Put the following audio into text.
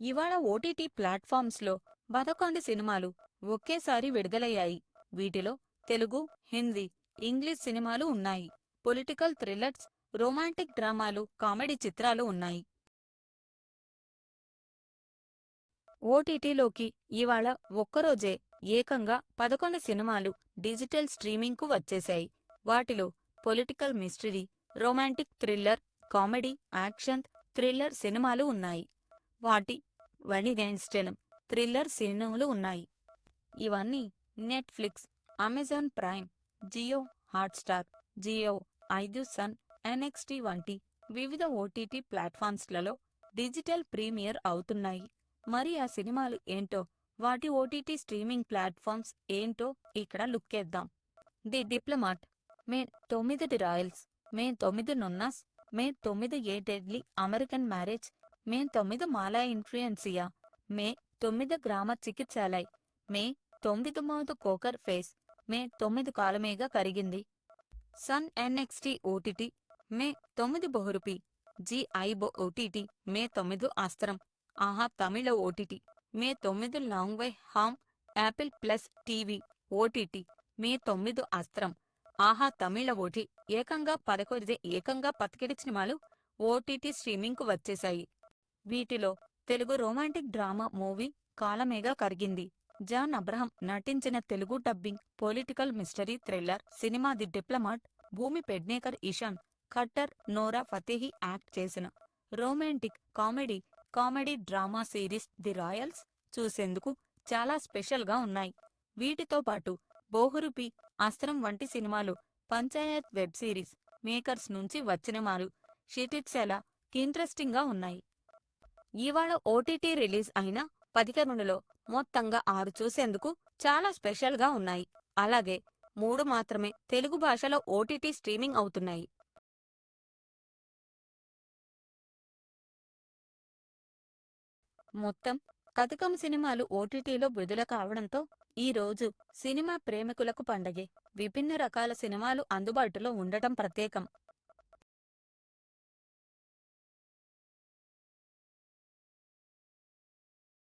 ఇవాళ ఓటీటీ ప్లాట్ఫామ్స్లో పదకొండు సినిమాలు ఒకేసారి విడుదలయ్యాయి. వీటిలో తెలుగు హిందీ ఇంగ్లీష్ సినిమాలు ఉన్నాయి. పొలిటికల్ థ్రిల్లర్స్ రొమాంటిక్ డ్రామాలు కామెడీ చిత్రాలు ఉన్నాయి. ఓటీటీలోకి ఇవాళ ఒక్కరోజే ఏకంగా పదకొండు సినిమాలు డిజిటల్ స్ట్రీమింగ్కు వచ్చేశాయి. వాటిలో political mystery romantic thriller comedy action thriller సినిమాలు ఉన్నాయి. వాటి వడిగైన్స్టెలం థ్రిల్లర్ సినిమాలు ఉన్నాయి. ఇవన్నీ Netflix Amazon Prime Jio Hotstar Jio ఐదు సన్ ఎన్ఎక్స్టీ వంటి వివిధ ఓటీటీ ప్లాట్ఫామ్స్లలో డిజిటల్ ప్రీమియర్ అవుతున్నాయి. మరి ఆ సినిమాలు ఏంటో వాటి ఓటీటీ స్ట్రీమింగ్ ప్లాట్ఫామ్స్ ఏంటో ఇక్కడ లుక్కేద్దాం ది డిప్లొమాట్ మే తొమ్మిది రాయల్స్ మే తొమ్మిది నున్నాస్ మే తొమ్మిది a deadly American marriage May తొమ్మిది మాలా ఇన్ఫ్లుయెన్సియా. మే తొమ్మిది గ్రామ చికిత్సాలయ్ మే తొమ్మిది మౌత్ కోకర్ ఫేస్. మే తొమ్మిది కాలమేగా కరిగింది. సన్ ఎన్ఎక్స్టి ఓటీటీ మే తొమ్మిది బొహురుపి. జి ఐబో ఓటీటీ మే తొమ్మిది అస్త్రం ఆహా తమిళ ఓటీటీ మే తొమ్మిది long way home Apple plus TV OTT May తొమ్మిది అస్త్రం ఆహా తమిళ ఓటీ ఏకంగా పదకొరిదే. ఏకంగా పతికిడి సినిమాలు ఓటీటీ స్ట్రీమింగ్కు వచ్చేశాయి. వీటిలో Telugu romantic drama movie Kaalamega Karigindi. John Abraham నటించిన Telugu dubbing political mystery thriller cinema the diplomat Bhumi Pednekar Ishaan Khatter Nora Fatehi act చేసిన romantic comedy comedy drama series the Royals చూసేందుకు చాలా స్పెషల్గా ఉన్నాయి. వీటితో పాటు బోహురుపి అస్త్రం వంటి సినిమాలు పంచాయత్ వెబ్ సిరీస్ మేకర్స్ నుంచి వచ్చినమాలు షిటిట్సెలా ఇంట్రెస్టింగ్గా ఉన్నాయి. ఇవాళ ఓటీటీ రిలీజ్ అయిన పదిహేనులో మొత్తంగా ఆరు చూసేందుకు చాలా స్పెషల్గా ఉన్నాయి. అలాగే మూడు మాత్రమే తెలుగు భాషలో ఓటీటీ స్ట్రీమింగ్ అవుతున్నాయి. మొత్తం కథకం సినిమాలు ఓటీటీలో విడుదల కావడంతో ఈ రోజు సినిమా ప్రేమికులకు పండగే విభిన్న రకాల సినిమాలు అందుబాటులో ఉండటం ప్రత్యేకం.